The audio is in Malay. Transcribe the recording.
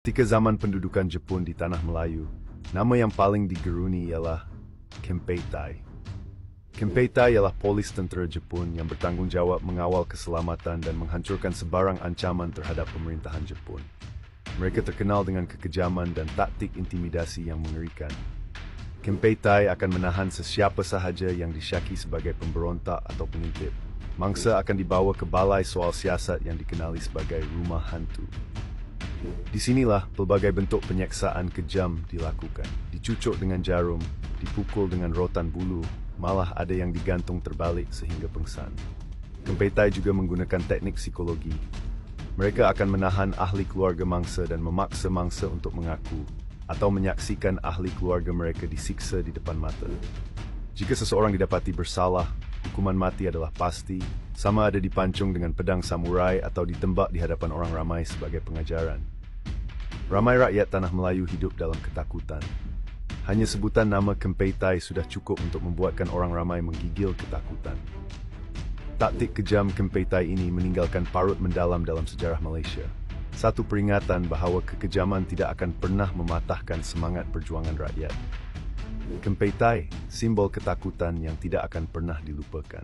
Ketika zaman pendudukan Jepun di Tanah Melayu, nama yang paling digeruni ialah Kempeitai. Kempeitai ialah polis tentera Jepun yang bertanggungjawab mengawal keselamatan dan menghancurkan sebarang ancaman terhadap pemerintahan Jepun. Mereka terkenal dengan kekejaman dan taktik intimidasi yang mengerikan. Kempeitai akan menahan sesiapa sahaja yang disyaki sebagai pemberontak atau pengintip. Mangsa akan dibawa ke balai soal siasat yang dikenali sebagai rumah hantu. Di sinilah pelbagai bentuk penyeksaan kejam dilakukan. Dicucuk dengan jarum, dipukul dengan rotan bulu, malah ada yang digantung terbalik sehingga pengsan. Kempeitai juga menggunakan teknik psikologi. Mereka akan menahan ahli keluarga mangsa dan memaksa mangsa untuk mengaku atau menyaksikan ahli keluarga mereka disiksa di depan mata. Jika seseorang didapati bersalah, hukuman mati adalah pasti, sama ada dipancung dengan pedang samurai atau ditembak di hadapan orang ramai sebagai pengajaran. Ramai rakyat Tanah Melayu hidup dalam ketakutan. Hanya sebutan nama Kempeitai sudah cukup untuk membuatkan orang ramai menggigil ketakutan. Taktik kejam Kempeitai ini meninggalkan parut mendalam dalam sejarah Malaysia. Satu peringatan bahawa kekejaman tidak akan pernah mematahkan semangat perjuangan rakyat. Kempeitai, simbol ketakutan yang tidak akan pernah dilupakan.